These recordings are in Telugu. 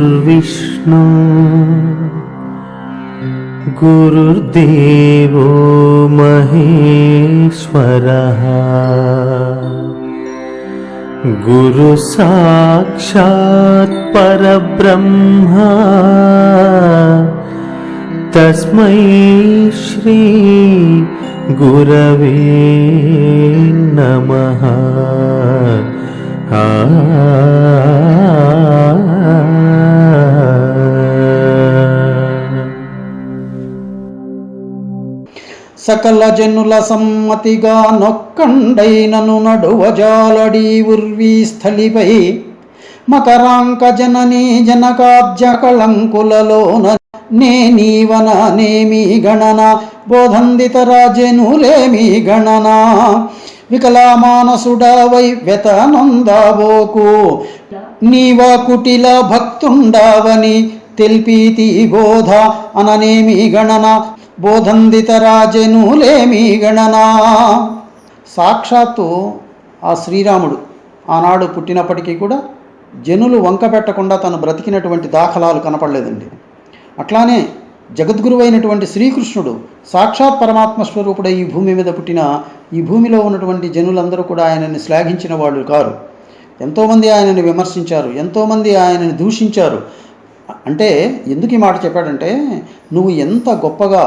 गुरुर्विष्णु गुरुर्देवो महेश्वरः। गुरुसाक्षात् परब्रह्मा तस्मै श्री गुरवे नमः సకల జనుల సమ్మతిగా నొక్కండైనను నడువజాలడి ఉర్వీ స్థలిపై మకరాంక జననీ జనకాబ్జ కళంకులలోన నే నీవన నేమి గణన బోధందిత రాజనులేమి గణనా. వికలామానసుడవై వ్యతనందావోకు. నీవా కుటిల భక్తుండావని తెల్పీతి బోధ అననేమి గణన? బోధందిత రాజనులేమి గణన? సాక్షాత్తు ఆ శ్రీరాముడు ఆనాడు పుట్టినప్పటికీ కూడా జనులు వంక పెట్టకుండా తను బ్రతికినటువంటి దాఖలాలు కనపడలేదండి. అట్లానే జగద్గురువైనటువంటి శ్రీకృష్ణుడు సాక్షాత్ పరమాత్మ స్వరూపుడై ఈ భూమి మీద పుట్టిన ఈ భూమిలో ఉన్నటువంటి జనులందరూ కూడా ఆయనని శ్లాఘించిన వాళ్ళు కారు. ఎంతోమంది ఆయనని విమర్శించారు ఎంతోమంది ఆయనని దూషించారు. అంటే ఎందుకు ఈ మాట చెప్పాడంటే నువ్వు ఎంత గొప్పగా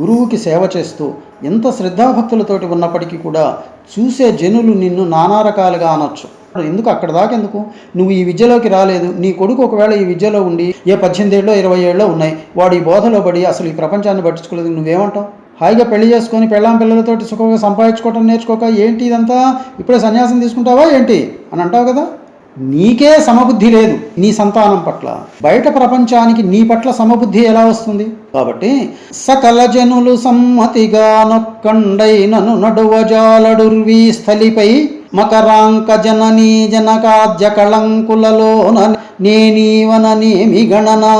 గురువుకి సేవ చేస్తూ ఎంత శ్రద్ధాభక్తులతోటి ఉన్నప్పటికీ కూడా చూసే జనులు నిన్ను నానా రకాలుగా అనొచ్చు. ఎందుకు అక్కడ దాకా ఎందుకు? నువ్వు ఈ విద్యలోకి రాలేదు. నీ కొడుకు ఒకవేళ ఈ విద్యలో ఉండి ఏ పద్దెనిమిది ఏళ్ళో ఇరవై ఏళ్ళో ఉన్నాయి. వాడు ఈ బోధలో పడి అసలు ఈ ప్రపంచాన్ని పట్టించుకోలేదు. నువ్వేమంటావు? హాయిగా పెళ్ళి చేసుకొని పెళ్ళాం పిల్లలతోటి సుఖంగా సంపాదించుకోవటం నేర్చుకోక ఏంటి ఇదంతా? ఇప్పుడే సన్యాసం తీసుకుంటావా ఏంటి? అని అంటావు కదా? నీకే సమబుద్ధి లేదు నీ సంతానం పట్ల. బయట ప్రపంచానికి నీ పట్ల సమబుద్ధి ఎలా వస్తుంది? కాబట్టి సకల జనులు సమ్మతిగా నొక్కండైనను నడువజాలడుర్వీ స్థలిపై మకరాంక జననీ జనకాద్య కళంకులలోన నేనీవననేమి గణనా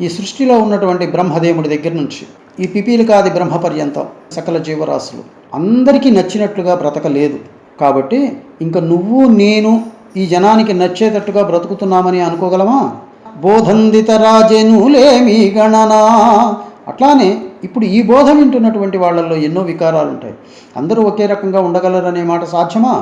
ఈ సృష్టిలో ఉన్నటువంటి బ్రహ్మదేవుడి దగ్గర నుంచి ఈ పిపీలికాది బ్రహ్మ పర్యంతం సకల జీవరాశులు అందరికీ నచ్చినట్లుగా బ్రతకలేదు. కాబట్టి ఇంకా నువ్వు నేను ఈ జనానికి నచ్చేటట్టుగా బ్రతుకుతున్నామని అనుకోగలమా? బోధందిత రాజనులేమి గణన అట్లానే ఇప్పుడు ఈ బోధ వింటున్నటువంటి వాళ్ళల్లో ఎన్నో వికారాలు ఉంటాయి. అందరూ ఒకే రకంగా ఉండగలరనే మాట సాధ్యమా?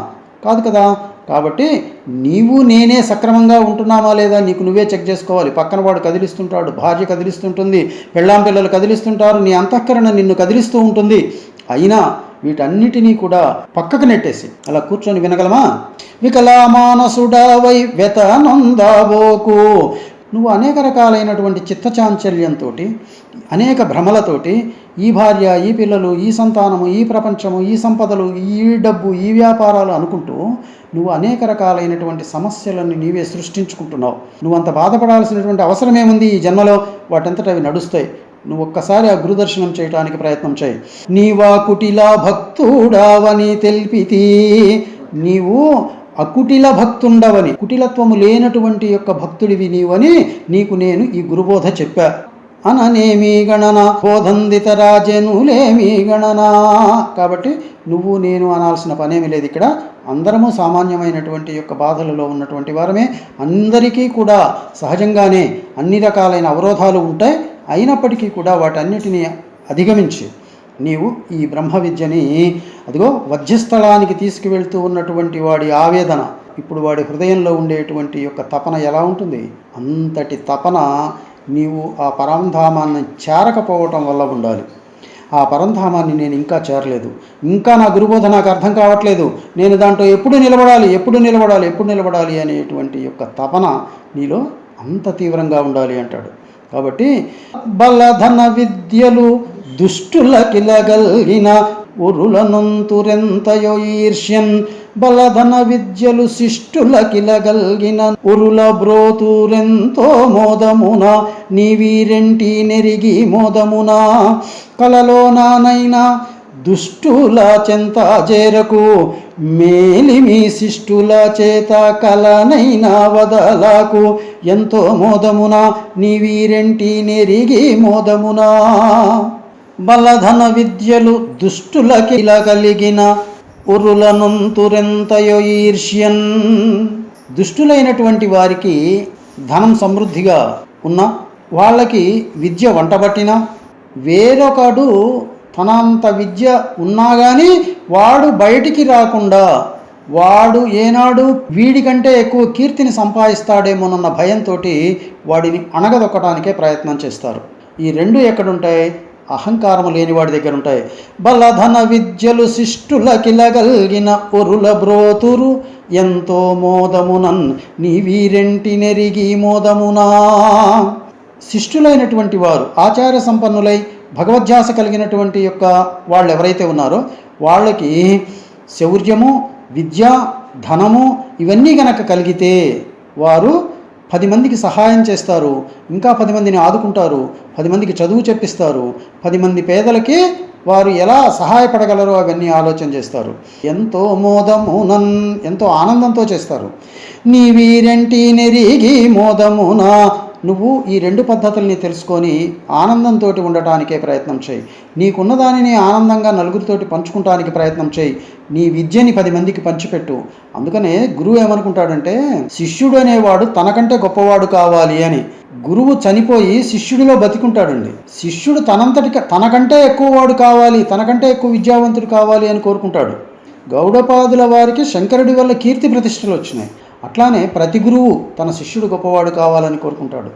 కాదు కదా. కాబట్టి నీవు నేనే సక్రమంగా ఉంటున్నామా లేదా నీకు నువ్వే చెక్ చేసుకోవాలి. పక్కన వాడు కదిలిస్తుంటాడు భార్య కదిలిస్తుంటుంది పెళ్ళాం పిల్లలు కదిలిస్తుంటారు నీ అంతఃకరణ నిన్ను కదిలిస్తూ ఉంటుంది. అయినా వీటన్నిటినీ కూడా పక్కకు నెట్టేసి అలా కూర్చొని వినగలమా? వికలామానసుడవై వ్యతనందాబోకు నువ్వు అనేక రకాలైనటువంటి చిత్తచాంచల్యంతో అనేక భ్రమలతోటి ఈ భార్య ఈ పిల్లలు ఈ సంతానము ఈ ప్రపంచము ఈ సంపదలు ఈ డబ్బు ఈ వ్యాపారాలు అనుకుంటూ నువ్వు అనేక రకాలైనటువంటి సమస్యలను నీవే సృష్టించుకుంటున్నావు. నువ్వు అంత బాధపడాల్సినటువంటి అవసరమేముంది ఈ జన్మలో? వాటంతట అవి నడుస్తాయి. నువ్వు ఒక్కసారి ఆ గురుదర్శనం చేయడానికి ప్రయత్నం చేయి. నీవా కుటిలా భక్తుడావని తెలిపితి. నీవు అకుటిల భక్తుండవని కుటిలత్వము లేనటువంటి యొక్క భక్తుడివి నీవని నీకు నేను ఈ గురుబోధ చెప్పా. అననేమి గణన? బోధందిత రాజనులేమి గణన? కాబట్టి నువ్వు నేను అనాల్సిన పనేమి లేదు ఇక్కడ. అందరము సామాన్యమైనటువంటి యొక్క బాధలలో ఉన్నటువంటి వారమే. అందరికీ కూడా సహజంగానే అన్ని రకాలైన అవరోధాలు ఉంటాయి. అయినప్పటికీ కూడా వాటన్నిటిని అధిగమించి. నీవు ఈ బ్రహ్మ విద్యని అదిగో వధ్యస్థలానికి తీసుకువెళ్తూ ఉన్నటువంటి వాడి ఆవేదన ఇప్పుడు వాడి హృదయంలో ఉండేటువంటి యొక్క తపన ఎలా ఉంటుంది? అంతటి తపన నీవు ఆ పరంధామాన్ని చేరకపోవటం వల్ల ఉండాలి. ఆ పరంధామాన్ని నేను ఇంకా చేరలేదు. ఇంకా నా గురుబోధ నాకు అర్థం కావట్లేదు. నేను దాంట్లో ఎప్పుడు నిలబడాలి ఎప్పుడు నిలబడాలి ఎప్పుడు నిలబడాలి అనేటువంటి యొక్క తపన నీలో అంత తీవ్రంగా ఉండాలి అంటాడు. కాబట్టి బలధన విద్యలు దుష్టులకిలగలిగిన ఉరులనంతురెంతయో ఈర్ష్యన్ బలధన విద్యలు శిష్టులకిలగలిగిన ఉరుల బ్రోతురెంతో మోదమున నీవీరెంటి నెరిగి మోదమున కలలోనానైనా దుష్టుల చెంత చేరకు మేలిమి శిష్టుల చేత కలనైనా వదలకు. ఎంతో మోదమున నీ వీరెంటి నెరిగి మోదమునా. బలధన విద్యలు దుష్టులకిల కలిగిన ఉరులనుంతురెంతయో ఈర్ష్యన్. దుష్టులైనటువంటి వారికి ధనం సమృద్ధిగా ఉన్న వాళ్ళకి విద్య వంటబట్టిన వేరొకడు తనంత విద్య ఉన్నా కానీ వాడు బయటికి రాకుండా వాడు ఏనాడు వీడికంటే ఎక్కువ కీర్తిని సంపాదిస్తాడేమోనన్న భయంతో వాడిని అణగదొక్కడానికే ప్రయత్నం చేస్తారు. ఈ రెండు ఎక్కడుంటాయి? అహంకారము లేని వాడి దగ్గర ఉంటాయి బలధన విద్యలు శిష్టుల కిలగల్గిన ఒరుల బ్రోతురు ఎంతో మోదమునన్ నీ వీరెంటి నెరిగి మోదమునా? శిష్టులైనటువంటి వారు ఆచార సంపన్నులై భగవద్ధ్యాస కలిగినటువంటి యొక్క వాళ్ళు ఎవరైతే ఉన్నారో వాళ్ళకి శౌర్యము విద్య ధనము ఇవన్నీ గనక కలిగితే వారు పది మందికి సహాయం చేస్తారు. ఇంకా పది మందిని ఆదుకుంటారు. పది మందికి చదువు చెప్పిస్తారు. పది మంది పేదలకి వారు ఎలా సహాయపడగలరో అవన్నీ ఆలోచన చేస్తారు. ఎంతో మోదమునన్ ఎంతో ఆనందంతో చేస్తారు. నీ వీరెంటి నెరిగి మోదమునా నువ్వు ఈ రెండు పద్ధతుల్ని తెలుసుకొని ఆనందంతో ఉండటానికే ప్రయత్నం చేయి. నీకున్న దానిని ఆనందంగా నలుగురితోటి పంచుకుంటానికి ప్రయత్నం చేయి. నీ విద్యని పది మందికి పంచిపెట్టు. అందుకనే గురువు ఏమనుకుంటాడంటే శిష్యుడు అనేవాడు తనకంటే గొప్పవాడు కావాలి అని. గురువు చనిపోయి శిష్యుడిలో బతికుంటాడండి. శిష్యుడు తనంతటి తనకంటే ఎక్కువ వాడు కావాలి తనకంటే ఎక్కువ విద్యావంతుడు కావాలి అని కోరుకుంటాడు. గౌడపాదుల వారికి శంకరుడి వల్ల కీర్తి ప్రతిష్టలు వచ్చినాయి. అట్లానే ప్రతి గురువు తన శిష్యుడు గొప్పవాడు కావాలని కోరుకుంటాడు.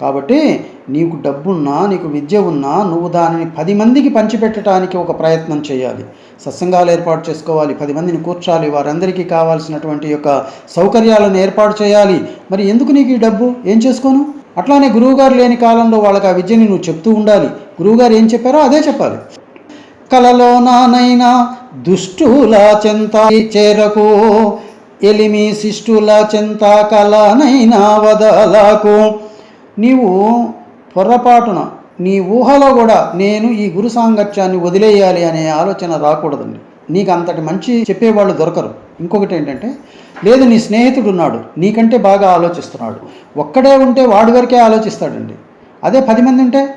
కాబట్టి నీకు డబ్బున్నా నీకు విద్య ఉన్నా నువ్వు దానిని పది మందికి పంచిపెట్టడానికి ఒక ప్రయత్నం చేయాలి. సత్సంగాలు ఏర్పాటు చేసుకోవాలి. పది మందిని కూర్చాలి. వారందరికీ కావాల్సినటువంటి యొక్క సౌకర్యాలను ఏర్పాటు చేయాలి. మరి ఎందుకు నీకు ఈ డబ్బు? ఏం చేసుకోను? అట్లానే గురువుగారు లేని కాలంలో వాళ్ళకి ఆ విద్యని నువ్వు చెప్తూ ఉండాలి. గురువుగారు ఏం చెప్పారో అదే చెప్పాలి. కలలో నానైనా దుష్టుల చెంత చేరకు ఎలిమి శిష్టుల చింతా కళనైనా వదలకు. నీవు పొరపాటున నీ ఊహలో కూడా నేను ఈ గురు సాంగత్యాన్ని వదిలేయాలి అనే ఆలోచన రాకూడదండి. నీకు అంతటి మంచి చెప్పేవాళ్ళు దొరకరు. ఇంకొకటి ఏంటంటే లేదు నీ స్నేహితుడు ఉన్నాడు నీకంటే బాగా ఆలోచిస్తున్నాడు. ఒక్కడే ఉంటే వాడి వరకే ఆలోచిస్తాడండి. అదే పది మంది ఉంటే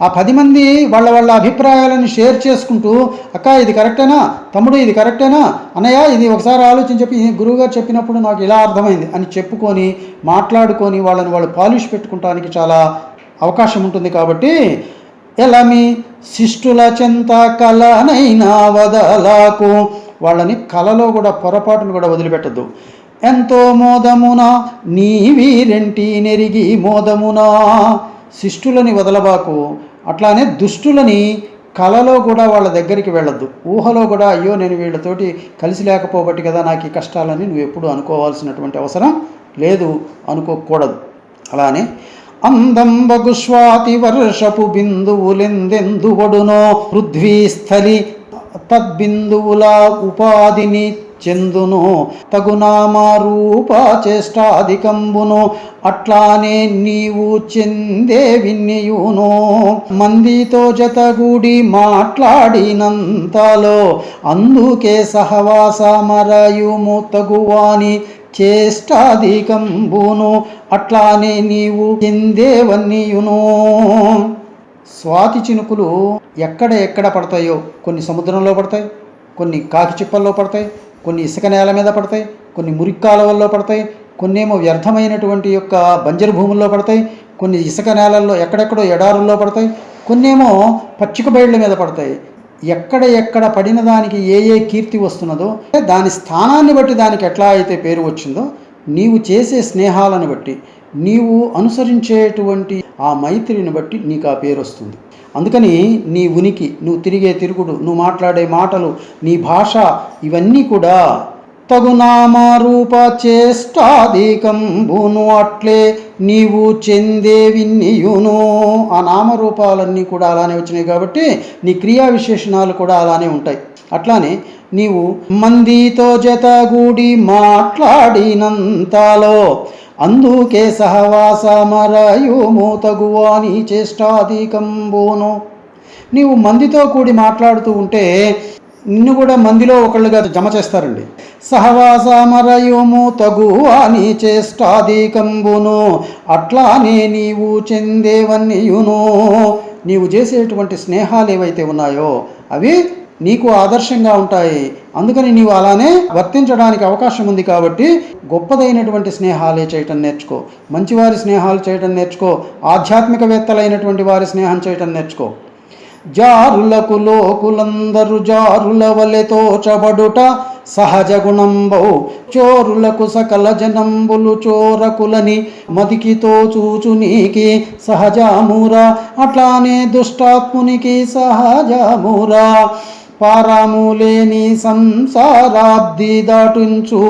ఆ పది మంది వాళ్ళ వాళ్ళ అభిప్రాయాలను షేర్ చేసుకుంటూ అక్క ఇది కరెక్టేనా? తమ్ముడు ఇది కరెక్టేనా? అన్నయ్య ఇది ఒకసారి ఆలోచించి చెప్పి గురువుగారు చెప్పినప్పుడు నాకు ఇలా అర్థమైంది అని చెప్పుకొని మాట్లాడుకొని వాళ్ళని వాళ్ళు పాలిష్ పెట్టుకుంటానికి చాలా అవకాశం ఉంటుంది కాబట్టి ఎలా మీ శిష్టుల చెంత కలనైనా వదలకు. వాళ్ళని కలలో కూడా పొరపాటును కూడా వదిలిపెట్టద్దు. ఎంతో మోదమున నీ వీరెంటి నెరిగి మోదమునా. శిష్టులని వదలబాకు. అట్లానే దుష్టులని కలలో కూడా వాళ్ళ దగ్గరికి వెళ్ళొద్దు. ఊహలో కూడా అయ్యో నేను వీళ్ళతోటి కలిసి లేకపోబట్టి కదా నాకు ఈ కష్టాలని నువ్వు ఎప్పుడు అనుకోవాల్సినటువంటి అవసరం లేదు అనుకోకూడదు. అలానే అందం బగుస్వాతి వర్షపు బిందువులెందెందువడునో పృథ్వీస్థలి తద్బిందువుల ఉపాధిని చెందును. తగునామారూప చేష్టాధికంబును. అట్లానే నీవు చెందే విన్నియును. మందితో జతగూడి మాట్లాడినంతలో అందుకే సహవాస మరయుము తగువాని చేష్టాధికంబును. అట్లానే నీవు చెందేవన్నీయును స్వాతి చినుకులు ఎక్కడ ఎక్కడ పడతాయో కొన్ని సముద్రంలో పడతాయి కొన్ని కాకి చిప్పల్లో పడతాయి కొన్ని ఇసుక నేల మీద పడతాయి కొన్ని మురిక్కాలవల్లో పడతాయి కొన్ని ఏమో వ్యర్థమైనటువంటి యొక్క బంజరు భూముల్లో పడతాయి కొన్ని ఇసుక నేలల్లో ఎక్కడెక్కడో ఎడారుల్లో పడతాయి కొన్ని ఏమో పచ్చిక బయళ్ళ మీద పడతాయి. ఎక్కడ ఎక్కడ పడిన దానికి ఏ ఏ కీర్తి వస్తున్నదో దాని స్థానాన్ని బట్టి దానికి ఎట్లా అయితే పేరు వచ్చిందో నీవు చేసే స్నేహాలను బట్టి నీవు అనుసరించేటువంటి ఆ మైత్రిని బట్టి నీకు ఆ పేరు వస్తుంది. అందుకని నీ ఉనికి నువ్వు తిరిగే తిరుగుడు నువ్వు మాట్లాడే మాటలు నీ భాష ఇవన్నీ కూడా తగు నామారూప చేష్టాధికంబును అట్లే నీవు చెందే విన్నియును ఆ నామరూపాలన్నీ కూడా అలానే వచ్చినాయి కాబట్టి నీ క్రియా విశేషణాలు కూడా అలానే ఉంటాయి. అట్లానే నీవు మందితో జతగూడి మాట్లాడినంతలో అందుకే సహవాస మరయుము తగువాని చేష్టాధికంబోను. నీవు మందితో కూడి మాట్లాడుతూ ఉంటే నిన్ను కూడా మందిలో ఒకళ్ళుగా జమ చేస్తారండి. సహవాస మరయుము తగువాని చేష్టాధికంబును. అట్లానే నీవు చెందేవన్నీయును. నీవు చేసేటువంటి స్నేహాలు ఏవైతే ఉన్నాయో అవి నీకు ఆదర్శంగా ఉంటాయి. అందుకని నీవు అలానే వర్తించడానికి అవకాశం ఉంది కాబట్టి గొప్పదైనటువంటి స్నేహాలే చేయటం నేర్చుకో. మంచివారి స్నేహాలు చేయటం నేర్చుకో. ఆధ్యాత్మికవేత్తలైనటువంటి వారి స్నేహం చేయటం నేర్చుకో. జారులకు లోకులందరు జారుల వలె తోచబడుట సహజ గుణంబౌ చోరులకు సకల జనంబులు చోరకులని మదికితో చూచు నీకి సహజామూరా. అట్లానే దుష్టాత్మునికి సహజామూరా. పారాములేని సంసారాబ్ది దాటించు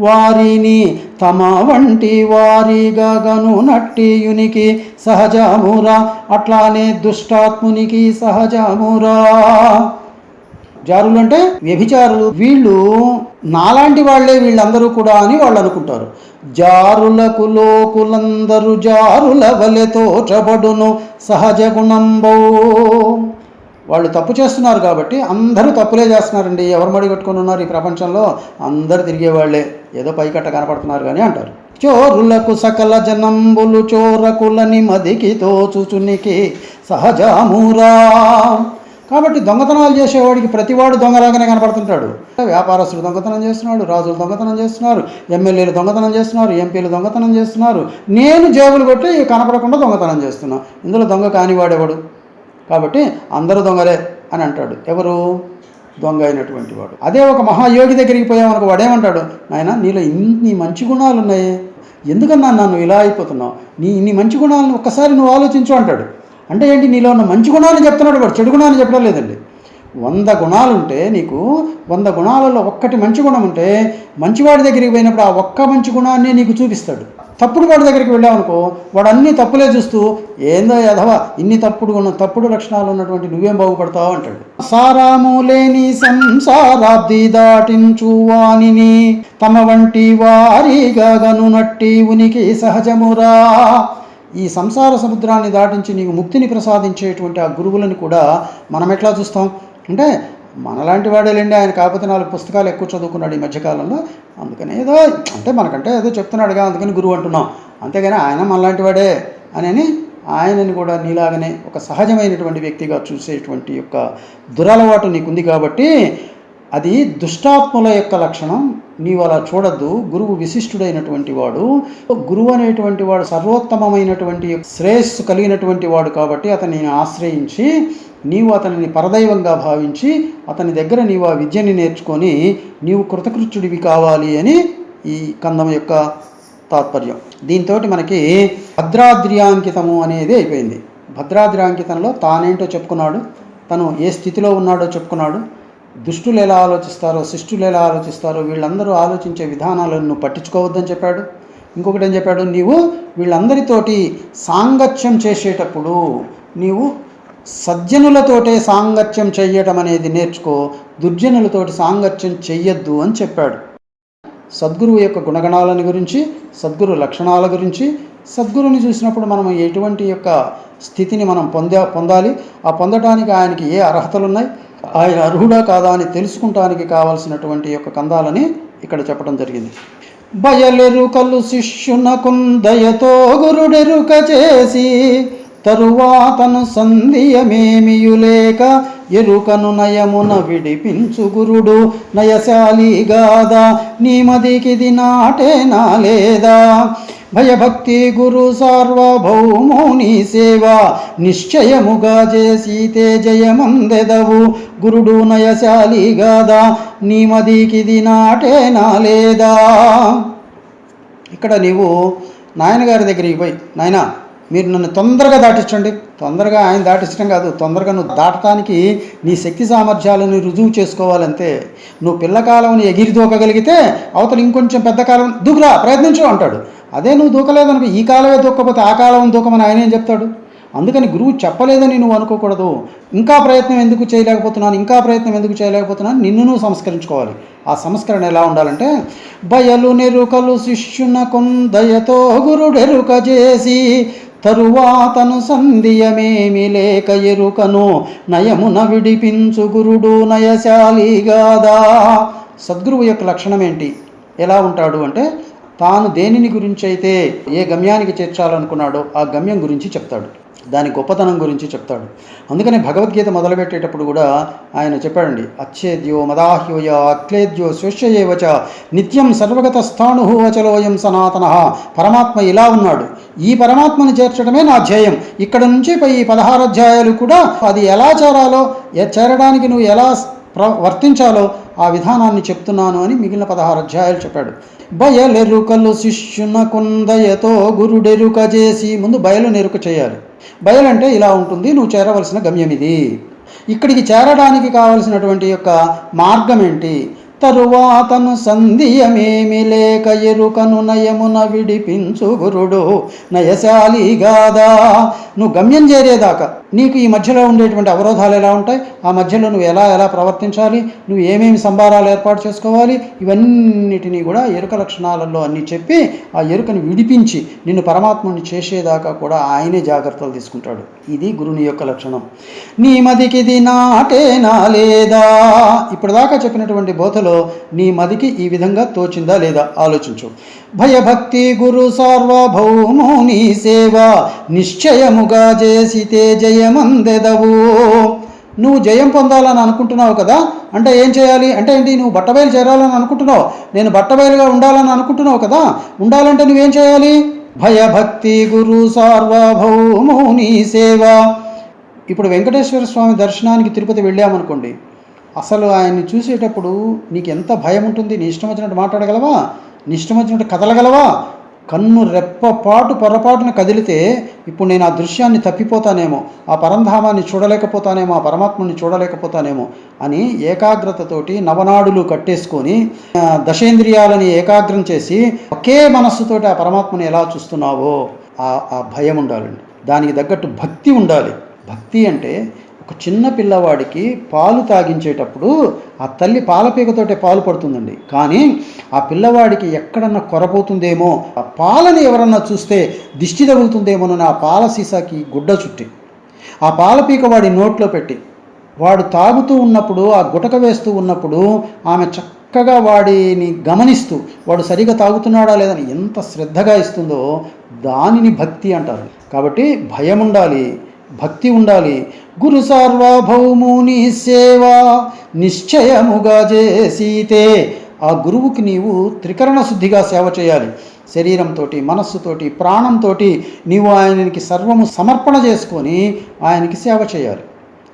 వారిని తమ వంటి వారిగా గను నట్టియునికి సహజమురా. అట్లానే దుష్టాత్మునికి సహజమురా. జారులు అంటే వ్యభిచారులు. వీళ్ళు నాలాంటి వాళ్ళే వీళ్ళందరూ కూడా అని వాళ్ళు అనుకుంటారు. జారులకు లోకులందరూ జారుల వలెతో చబడును సహజ గుణంబో వాళ్ళు తప్పు చేస్తున్నారు కాబట్టి అందరూ తప్పులే చేస్తున్నారండి. ఎవరు మడి కట్టుకొని ఉన్నారు ఈ ప్రపంచంలో? అందరు తిరిగేవాళ్ళే. ఏదో పైకట్ట కనపడుతున్నారు కానీ అంటారు. చోరులకు సకల జనంబులు చోరకులని మదికి తోచుచునికి సహజమూరా. కాబట్టి దొంగతనాలు చేసేవాడికి ప్రతివాడు దొంగలాగానే కనపడుతుంటాడు. వ్యాపారస్తులు దొంగతనం చేస్తున్నాడు రాజులు దొంగతనం చేస్తున్నారు ఎమ్మెల్యేలు దొంగతనం చేస్తున్నారు ఎంపీలు దొంగతనం చేస్తున్నారు. నేను జేబులు కొట్టి కనపడకుండా దొంగతనం చేస్తున్నా. ఇందులో దొంగ కానివాడేవాడు? కాబట్టి అందరూ దొంగలే అని అంటాడు. ఎవరు? దొంగ అయినటువంటి వాడు. అదే ఒక మహాయోగి దగ్గరికి పోయామనుకో వాడేమంటాడు? నాయన నీలో ఇన్ని మంచి గుణాలు ఉన్నాయి. ఎందుకన్నా నన్ను ఇలా అయిపోతున్నావు? నీ ఇన్ని మంచి గుణాలను ఒక్కసారి నువ్వు ఆలోచించు అంటాడు. అంటే ఏంటి? నీలో ఉన్న మంచి గుణాలు చెప్తున్నాడు వాడు. చెడు గుణాలు చెప్పడం లేదండి. వంద గుణాలు ఉంటే నీకు వంద గుణాలలో ఒక్కటి మంచి గుణం ఉంటే మంచివాడి దగ్గరికి పోయినప్పుడు ఆ ఒక్క మంచి గుణాన్ని నీకు చూపిస్తాడు. తప్పుడు వాడి దగ్గరికి వెళ్ళావనుకో వాడు అన్ని తప్పులే చూస్తూ ఏందో యథవా ఇన్ని తప్పుడు ఉన్న తప్పుడు లక్షణాలు ఉన్నటువంటి నువ్వేం బాగుపడతావు? అంటాడు. సారాము లేని సంసారాబ్ది దాటించు వానిని తమ వంటి వారిగా గనునట్టి ఉనికి సహజమురా. ఈ సంసార సముద్రాన్ని దాటించి నీకు ముక్తిని ప్రసాదించేటువంటి ఆ గురువులను కూడా మనం ఎట్లా చూస్తాం? అంటే మనలాంటి వాడేలేండి ఆయన కాకపోతే నాలుగు పుస్తకాలు ఎక్కువ చదువుకున్నాడు ఈ మధ్యకాలంలో. అందుకని ఏదో అంటే మనకంటే ఏదో చెప్తున్నాడుగా అందుకని గురువు అంటున్నాం. అంతేగాని ఆయన మనలాంటి వాడే అని ఆయనని కూడా నీలాగనే ఒక సహజమైనటువంటి వ్యక్తిగా చూసేటువంటి యొక్క దురలవాటు నీకుంది కాబట్టి అది దుష్టాత్ముల యొక్క లక్షణం. నీవు అలా చూడద్దు. గురువు విశిష్టుడైనటువంటి వాడు. గురువు అనేటువంటి వాడు సర్వోత్తమమైనటువంటి శ్రేయస్సు కలిగినటువంటి వాడు కాబట్టి అతన్ని ఆశ్రయించి నీవు అతనిని పరదైవంగా భావించి అతని దగ్గర నీవు ఆ విద్యని నేర్చుకొని నీవు కృతకృత్యుడివి కావాలి అని ఈ కందం యొక్క తాత్పర్యం. దీంతో మనకి భద్రాద్రియాంకితము అనేది అయిపోయింది. భద్రాద్రియాంకితంలో తానేంటో చెప్పుకున్నాడు? తను ఏ స్థితిలో ఉన్నాడో చెప్పుకున్నాడు? దుష్టులు ఎలా ఆలోచిస్తారో శిష్టులు ఎలా ఆలోచిస్తారో వీళ్ళందరూ ఆలోచించే విధానాలను నువ్వు పట్టించుకోవద్దని చెప్పాడు. ఇంకొకటి ఏం చెప్పాడు? నీవు వీళ్ళందరితోటి సాంగత్యం చేసేటప్పుడు నీవు సజ్జనులతోటే సాంగత్యం చెయ్యటం అనేది నేర్చుకో దుర్జనులతోటి సాంగత్యం చెయ్యొద్దు అని చెప్పాడు. సద్గురువు యొక్క గుణగణాలని గురించి సద్గురు లక్షణాల గురించి సద్గురుని చూసినప్పుడు మనం ఎటువంటి యొక్క స్థితిని మనం పొందా పొందాలి? ఆ పొందటానికి ఆయనకి ఏ అర్హతలు ఉన్నాయి ఆయన అర్హుడా కాదా అని తెలుసుకుంటానికి కావాల్సినటువంటి యొక్క కందాలని ఇక్కడ చెప్పడం జరిగింది. బయలెరుకలు శిష్యునకుందయతో గురుడెరుక చేసి తరువాతను సంధియమేమియులేక ఎరుకను నయమున విడిపించు గురుడు. నయశాలిగాదా నీమదికిది నాటే నాలేదా భయభక్తి గురు సార్వభౌమౌని సేవ నిశ్చయముగా చేసి జయమందెదవు గురుడు నయశాలిగాదా నీమదికిది నాటే నాలేదా ఇక్కడ నీవు నాయనగారి దగ్గరికి పోయి నాయనా మీరు నన్ను తొందరగా దాటించండి. తొందరగా ఆయన దాటించడం కాదు తొందరగా నువ్వు దాటడానికి నీ శక్తి సామర్థ్యాలను రుజువు చేసుకోవాలంతే నువ్వు పిల్లకాలం ఎగిరి దూకగలిగితే అవతల ఇంకొంచెం పెద్ద కాలం దూకురా ప్రయత్నించు అంటాడు. అదే నువ్వు దూకలేదనుకో ఈ కాలమే దూకపోతే ఆ కాలం దూకమని ఆయన ఏం చెప్తాడు? అందుకని గురువు చెప్పలేదని నువ్వు అనుకోకూడదు. ఇంకా ప్రయత్నం ఎందుకు చేయలేకపోతున్నాను ఇంకా ప్రయత్నం ఎందుకు చేయలేకపోతున్నాను నిన్ను నువ్వు సంస్కరించుకోవాలి. ఆ సంస్కరణ ఎలా ఉండాలంటే బయలు నెరుకలు శిష్యున కొందయతో గురుడెరుక చేసి తరువాతను సంధియమేమి లేక ఎరుకను నయమున విడిపించు గురుడు నయశాలిగాదా సద్గురువు యొక్క లక్షణం ఏంటి? ఎలా ఉంటాడు అంటే తాను దేనిని గురించి అయితే ఏ గమ్యానికి చేర్చాలనుకున్నాడో ఆ గమ్యం గురించి చెప్తాడు. దాని గొప్పతనం గురించి చెప్తాడు. అందుకని భగవద్గీత మొదలుపెట్టేటప్పుడు కూడా ఆయన చెప్పాడండి అచ్చేద్యో మదాహ్యోయ అక్లేద్యో శోష్యయేవచ నిత్యం సర్వగత స్థాణు అచలోయం సనాతన పరమాత్మ ఇలా ఉన్నాడు. ఈ పరమాత్మను చేర్చడమే నా ధ్యేయం. ఇక్కడ నుంచి పై ఈ పదహారు అధ్యాయాలు కూడా అది ఎలా చేరాలో చేరడానికి నువ్వు ఎలా ప్ర వర్తించాలో ఆ విధానాన్ని చెప్తున్నాను అని మిగిలిన పదహారు అధ్యాయాలు చెప్పాడు. బయలెరుకలు శిష్యున కుందయతో గురుడెరుక చేసి ముందు బయలు నెరుక చేయాలి. బయలంటే ఇలా ఉంటుంది నువ్వు చేరవలసిన గమ్యం ఇది. ఇక్కడికి చేరడానికి కావలసినటువంటి యొక్క మార్గం ఏంటి తరువాతను సంధియమేమి లేక ఎరుకను నయమున విడిపించు గురుడు నయశాలి గాదా నువ్వు గమ్యం చేరేదాకా నీకు ఈ మధ్యలో ఉండేటువంటి అవరోధాలు ఎలా ఉంటాయి? ఆ మధ్యలో నువ్వు ఎలా ఎలా ప్రవర్తించాలి? నువ్వు ఏమేమి సంభారాలు ఏర్పాటు చేసుకోవాలి? ఇవన్నిటినీ కూడా ఎరుక లక్షణాలలో అన్ని చెప్పి ఆ ఎరుకని విడిపించి నిన్ను పరమాత్ముని చేసేదాకా కూడా ఆయనే జాగ్రత్తలు తీసుకుంటాడు. ఇది గురుని యొక్క లక్షణం. నీ మదికి ఇది నాటేనా లేదా? ఇప్పటిదాకా చెప్పినటువంటి బోధలో నీ మదికి ఈ విధంగా తోచిందా లేదా? ఆలోచించు. భయభక్తి గురు సార్వభౌము నీ సేవ నిశ్చయముగా చేసితే జయమందెదవు నువ్వు జయం పొందాలని అనుకుంటున్నావు కదా అంటే ఏం చేయాలి? అంటే ఏంటి? నువ్వు బట్టబయలు చేరాలని అనుకుంటున్నావు. నేను బట్టబయలుగా ఉండాలని అనుకుంటున్నావు కదా ఉండాలంటే నువ్వేం చేయాలి? భయభక్తి గురు సార్వభౌమౌని సేవ. ఇప్పుడు వెంకటేశ్వర స్వామి దర్శనానికి తిరుపతి వెళ్ళామనుకోండి అసలు ఆయన్ని చూసేటప్పుడు నీకు ఎంత భయం ఉంటుంది? నీ ఇష్టం వచ్చినట్టు మాట్లాడగలవా? నీ ఇష్టం వచ్చినట్టు కదలగలవా? కన్ను రెప్పపాటు పొరపాటున కదిలితే ఇప్పుడు నేను ఆ దృశ్యాన్ని తప్పిపోతానేమో ఆ పరంధామాన్ని చూడలేకపోతానేమో ఆ పరమాత్మని చూడలేకపోతానేమో అని ఏకాగ్రతతోటి నవనాడులు కట్టేసుకొని దశేంద్రియాలని ఏకాగ్రం చేసి ఒకే మనస్సుతోటి ఆ పరమాత్మని ఎలా చూస్తున్నావో ఆ ఆ భయం ఉండాలండి. దానికి తగ్గట్టు భక్తి ఉండాలి. భక్తి అంటే ఒక చిన్న పిల్లవాడికి పాలు తాగించేటప్పుడు ఆ తల్లి పాలపీకతోటే పాలు పడుతుందండి. కానీ ఆ పిల్లవాడికి ఎక్కడన్నా కొరపోతుందేమో ఆ పాలని ఎవరన్నా చూస్తే దిష్టి తగులుతుందేమోనని ఆ పాల సీసాకి గుడ్డ చుట్టి ఆ పాలపీక వాడి నోట్లో పెట్టి వాడు తాగుతూ ఉన్నప్పుడు ఆ గుటక వేస్తూ ఉన్నప్పుడు ఆమె చక్కగా వాడిని గమనిస్తూ వాడు సరిగా తాగుతున్నాడా లేదని ఎంత శ్రద్ధగా ఇస్తుందో దానిని భక్తి అంటారు. కాబట్టి భయం ఉండాలి భక్తి ఉండాలి. గురు సార్వభౌముని సేవ నిశ్చయముగా చేసితే ఆ గురువుకి నీవు త్రికరణ శుద్ధిగా సేవ చేయాలి. శరీరంతో మనస్సుతోటి ప్రాణంతో నీవు ఆయనకి సర్వము సమర్పణ చేసుకొని ఆయనకి సేవ చేయాలి.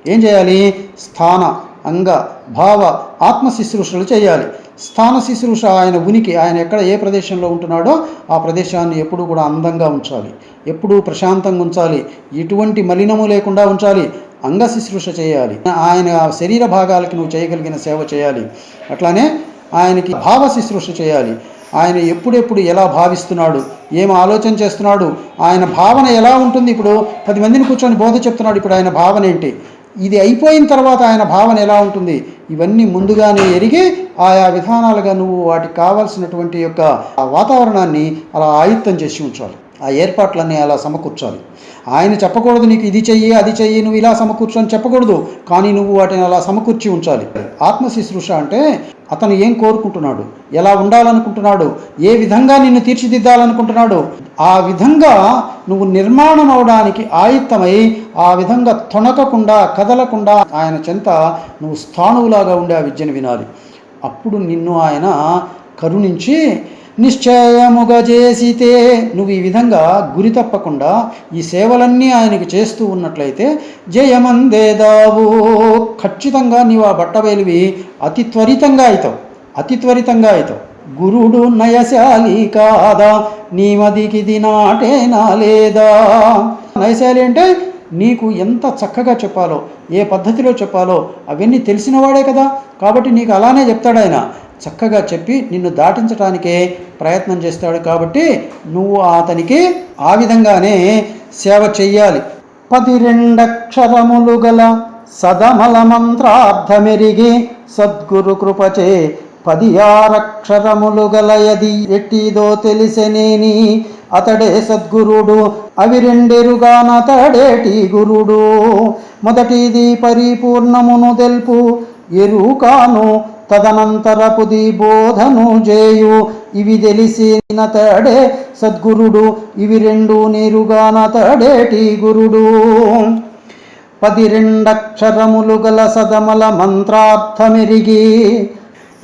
ఏం చేయాలి? స్థాన అంగ భావ ఆత్మ శుశ్రూషలు చేయాలి. స్థాన శుశ్రూష ఆయన ఉనికి ఆయన ఎక్కడ ఏ ప్రదేశంలో ఉంటున్నాడో ఆ ప్రదేశాన్ని ఎప్పుడూ కూడా అందంగా ఉంచాలి. ఎప్పుడూ ప్రశాంతంగా ఉంచాలి. ఎటువంటి మలినము లేకుండా ఉంచాలి. అంగ శుశ్రూష చేయాలి. ఆయన శరీర భాగాలకి నువ్వు చేయగలిగిన సేవ చేయాలి. అట్లానే ఆయనకి భావ శుశ్రూష చేయాలి. ఆయన ఎప్పుడెప్పుడు ఎలా భావిస్తున్నాడు? ఏం ఆలోచన చేస్తున్నాడు? ఆయన భావన ఎలా ఉంటుంది? ఇప్పుడు పది మందిని కూర్చొని బోధ చెప్తున్నాడు. ఇప్పుడు ఆయన భావన ఏంటి? ఇది అయిపోయిన తర్వాత ఆయన భావన ఎలా ఉంటుంది? ఇవన్నీ ముందుగానే ఎరిగి ఆయా విధానాలుగా నువ్వు వాటికి కావాల్సినటువంటి యొక్క ఆ వాతావరణాన్ని అలా ఆయుత్తం చేసి ఉంచాలి. ఆ ఏర్పాట్లన్నీ అలా సమకూర్చాలి. ఆయన చెప్పకూడదు నీకు ఇది చెయ్యి అది చెయ్యి నువ్వు ఇలా సమకూర్చు అని చెప్పకూడదు. కానీ నువ్వు వాటిని అలా సమకూర్చి ఉంచాలి. ఆత్మ శుశ్రూష అంటే అతను ఏం కోరుకుంటున్నాడు? ఎలా ఉండాలనుకుంటున్నాడు? ఏ విధంగా నిన్ను తీర్చిదిద్దాలనుకుంటున్నాడు? ఆ విధంగా నువ్వు నిర్మాణం అవడానికి ఆయుత్తమై ఆ విధంగా తొణకకుండా కదలకుండా ఆయన చెంత నువ్వు స్థాణువులాగా ఉండే ఆ విద్యను వినాలి. అప్పుడు నిన్ను ఆయన కరుణించి నిశ్చయముగా చేసితే నువ్వు ఈ విధంగా గురి తప్పకుండా ఈ సేవలన్నీ ఆయనకి చేస్తూ ఉన్నట్లయితే జయమందేదావు ఖచ్చితంగా నీవు ఆ బట్టబయలువి అతి త్వరితంగా అవుతావు అతి త్వరితంగా అవుతావు గురుడు నయశాలి కాదా నీ మదికిది నాటేనా లేదా? నయశాలి అంటే నీకు ఎంత చక్కగా చెప్పాలో ఏ పద్ధతిలో చెప్పాలో అవన్నీ తెలిసినవాడే కదా. కాబట్టి నీకు అలానే చెప్తాడు ఆయన. చక్కగా చెప్పి నిన్ను దాటించడానికే ప్రయత్నం చేస్తాడు కాబట్టి నువ్వు అతనికి ఆ విధంగానే సేవ చెయ్యాలి. పది రెండక్షరములు గల సదమల మంత్రార్థమెరిగి సద్గురు కృపచే పది ఆరక్షరములు గలయది ఎట్టిదో తెలిసెనేని అతడే సద్గురుడు అవి రెండెరుగానతడేటి గురుడు. మొదటిది పరిపూర్ణమును తెలుపు ఎరుకాను తదనంతరపుది బోధను చేయు ఇవి తెలిసినతడే సద్గురుడు ఇవి రెండు నేరుగానతడేటి గురుడు. పది రెండక్షరములు గల సదమల మంత్రార్థమెరిగి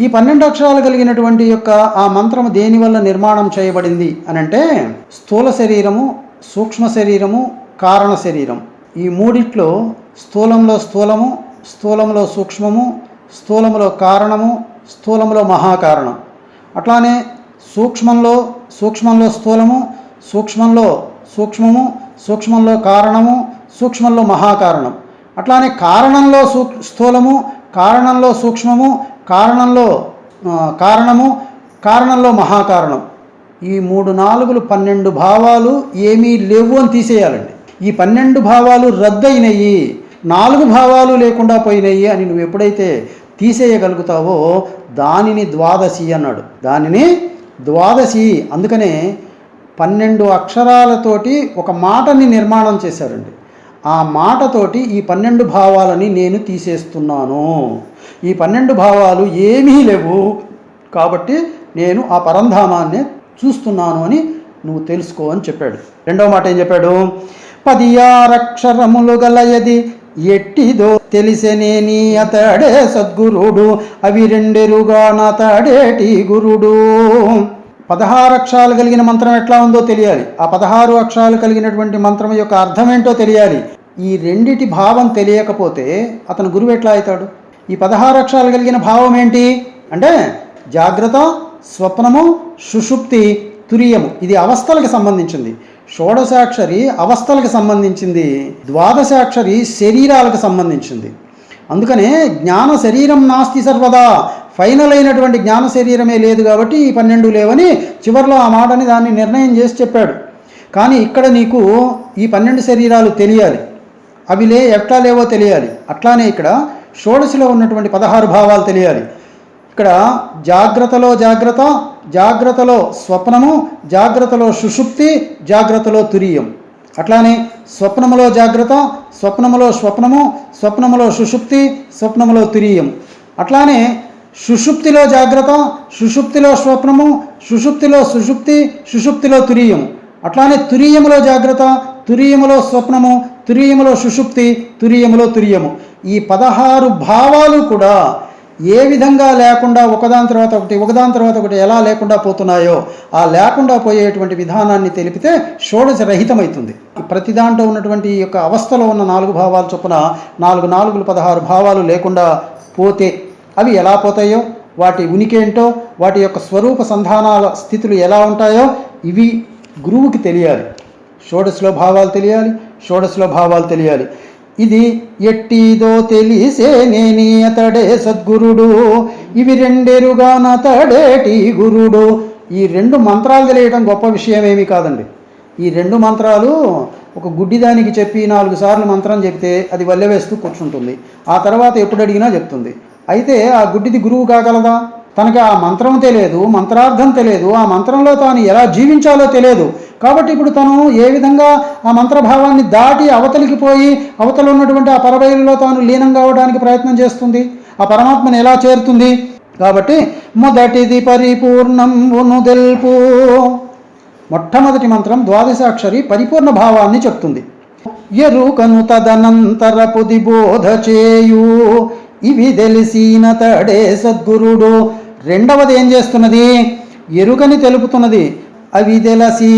ఈ పన్నెండు అక్షరాలు కలిగినటువంటి యొక్క ఆ మంత్రము దేని వల్ల నిర్మాణం చేయబడింది అని అంటే స్థూల శరీరము సూక్ష్మ శరీరము కారణ శరీరం. ఈ మూడిట్లో స్థూలంలో స్థూలము స్థూలంలో సూక్ష్మము స్థూలంలో కారణము స్థూలంలో మహాకారణం. అట్లానే సూక్ష్మంలో సూక్ష్మంలో స్థూలము సూక్ష్మంలో సూక్ష్మము సూక్ష్మంలో కారణము సూక్ష్మంలో మహాకారణం. అట్లానే కారణంలో సూ స్థూలము కారణంలో సూక్ష్మము కారణంలో కారణము కారణంలో మహాకారణం. ఈ మూడు నాలుగులు పన్నెండు భావాలు ఏమీ లేవు అని తీసేయాలండి. ఈ పన్నెండు భావాలు రద్దయినయి నాలుగు భావాలు లేకుండా పోయినాయి అని నువ్వు ఎప్పుడైతే తీసేయగలుగుతావో దానిని ద్వాదశి అన్నాడు. దానిని ద్వాదశి. అందుకనే పన్నెండు అక్షరాలతోటి ఒక మాటని నిర్మాణం చేశారండి. ఆ మాటతోటి ఈ పన్నెండు భావాలని నేను తీసేస్తున్నాను. ఈ పన్నెండు భావాలు ఏమీ లేవు. కాబట్టి నేను ఆ పరంధామాన్నే చూస్తున్నాను అని నువ్వు తెలుసుకో అని చెప్పాడు. రెండవ మాట ఏం చెప్పాడు? పదియారక్షరములు గలయది ఎట్టిదో తెలిసెనేని అతడే సద్గురుడు. అవి రెండెరుగా నతడేటి గురుడు. పదహారు అక్షరాలు కలిగిన మంత్రం ఎట్లా ఉందో తెలియాలి. ఆ పదహారు అక్షరాలు కలిగినటువంటి మంత్రం యొక్క అర్థం ఏంటో తెలియాలి. ఈ రెండిటి భావం తెలియకపోతే అతను గురువు ఎట్లా అవుతాడు? ఈ పదహారు అక్షరాలు కలిగిన భావం ఏంటి? అంటే జాగ్రత్త స్వప్నము సుషుప్తి తురియము. ఇది అవస్థలకు సంబంధించింది. షోడశాక్షరి అవస్థలకు సంబంధించింది. ద్వాదశాక్షరి శరీరాలకు సంబంధించింది. అందుకనే జ్ఞాన శరీరం నాస్తి సర్వదా. ఫైనల్ అయినటువంటి జ్ఞాన శరీరమే లేదు కాబట్టి ఈ పన్నెండు లేవని చివరిలో ఆ మాటని దాన్ని నిర్ణయం చేసి చెప్పాడు. కానీ ఇక్కడ నీకు ఈ పన్నెండు శరీరాలు తెలియాలి. అవి లే ఎట్లా లేవో తెలియాలి. అట్లానే ఇక్కడ షోడశిలో ఉన్నటువంటి పదహారు భావాలు తెలియాలి. ఇక్కడ జాగ్రత్తలో జాగ్రత్త జాగ్రత్తలో స్వప్నము జాగ్రత్తలో సుషుప్తి జాగ్రత్తలో తురియం. అట్లానే స్వప్నములో జాగ్రత్త స్వప్నములో స్వప్నము స్వప్నములో సుషుప్తి స్వప్నములో తురియం. అట్లానే సుషుప్తిలో జాగ్రత్త సుషుప్తిలో స్వప్నము సుషుప్తిలో సుషుప్తి సుషుప్తిలో తురియం. అట్లానే తురియములో జాగ్రత్త తురియములో స్వప్నము తురియములో సుషుప్తి తురియములో తురియము. ఈ పదహారు భావాలు కూడా ఏ విధంగా లేకుండా ఒకదాని తర్వాత ఒకటి ఒకదాని తర్వాత ఒకటి ఎలా లేకుండా పోతున్నాయో ఆ లేకుండా పోయేటువంటి విధానాన్ని తెలిపితే షోడశ రహితమవుతుంది ప్రతి దాంట్లో ఉన్నటువంటి యొక్క అవస్థలో ఉన్న నాలుగు భావాలు చొప్పున నాలుగు నాలుగులు పదహారు భావాలు లేకుండా పోతే అవి ఎలా పోతాయో వాటి ఉనికి ఏంటో వాటి యొక్క స్వరూప సంధానాల స్థితులు ఎలా ఉంటాయో ఇవి గురువుకి తెలియాలి. షోడశలో భావాలు తెలియాలి షోడశలో భావాలు తెలియాలి. ఇది ఎట్టిదో తెలిసే నేని అతడే సద్గురుడు. ఇవి రెండెరుగా నతడేటి గురుడు. ఈ రెండు మంత్రాలు తెలియటం గొప్ప విషయమేమీ కాదండి. ఈ రెండు మంత్రాలు ఒక గుడ్డిదానికి చెప్పి నాలుగు సార్లు మంత్రం చెప్తే అది వల్లె వేస్తూ కూర్చుంటుంది. ఆ తర్వాత ఎప్పుడు అడిగినా చెప్తుంది. అయితే ఆ గుడ్డిది గురువు కాగలదా? తనకి ఆ మంత్రం తెలియదు మంత్రార్థం తెలియదు ఆ మంత్రంలో తాను ఎలా జీవించాలో తెలియదు. కాబట్టి ఇప్పుడు తను ఏ విధంగా ఆ మంత్రభావాన్ని దాటి అవతలికి పోయి అవతల ఉన్నటువంటి ఆ పరబయలులో తాను లీనం కావడానికి ప్రయత్నం చేస్తుంది ఆ పరమాత్మను ఎలా చేరుతుంది? కాబట్టి మొదటిది పరిపూర్ణం తెలుపు. మొట్టమొదటి మంత్రం ద్వాదశాక్షరి పరిపూర్ణ భావాన్ని చెప్తుంది. ఎరుకను తదనంతరపుది బోధ చేయు. ఇవి తెలిసిన తడే సద్గురుడు. రెండవది ఏం చేస్తున్నది? ఎరుకని తెలుపుతున్నది. అవి తెలిసి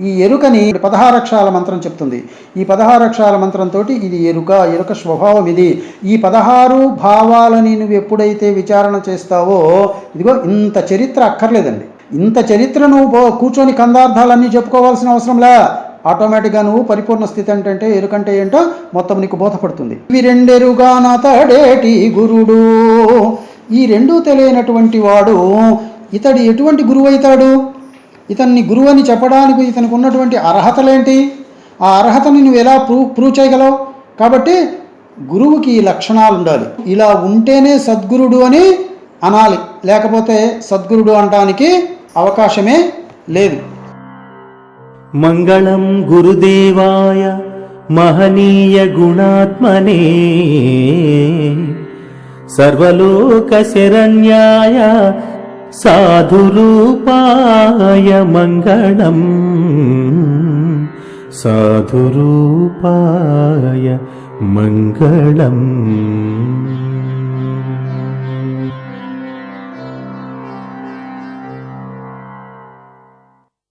ఈ ఎరుకని పదహారక్షాల మంత్రం చెప్తుంది. ఈ పదహారు మంత్రంతో ఇది ఎరుక ఎరుక స్వభావం ఇది. ఈ పదహారు భావాలని నువ్వు ఎప్పుడైతే విచారణ చేస్తావో ఇదిగో ఇంత చరిత్ర అక్కర్లేదండి. ఇంత చరిత్ర నువ్వు పో- కూర్చొని కందార్థాలన్నీ చెప్పుకోవాల్సిన అవసరంలా ఆటోమేటిక్గా నువ్వు పరిపూర్ణ స్థితి అంటే ఎరుకంటే ఏంటో మొత్తం నీకు బోధపడుతుంది. ఇవి రెండెరుగా తడేటి గురుడు. ఈ రెండు తెలియనటువంటి వాడు ఇతడు ఎటువంటి గురువు అవుతాడు? ఇతన్ని గురువు అని చెప్పడానికి ఇతనికి ఉన్నటువంటి అర్హతలేంటి? ఆ అర్హతని నువ్వు ఎలా ప్రూవ్ ప్రూవ్ చేయగలవు? కాబట్టి గురువుకి ఈ లక్షణాలు ఉండాలి. ఇలా ఉంటేనే సద్గురుడు అని అనాలి. లేకపోతే సద్గురుడు అనడానికి అవకాశమే లేదు. मङ्गलं गुरुदेवाय महनीयगुणात्मने सर्वलोकशरण्याय साधुरूपाय मङ्गलम् साधुरूपाय मङ्गलम्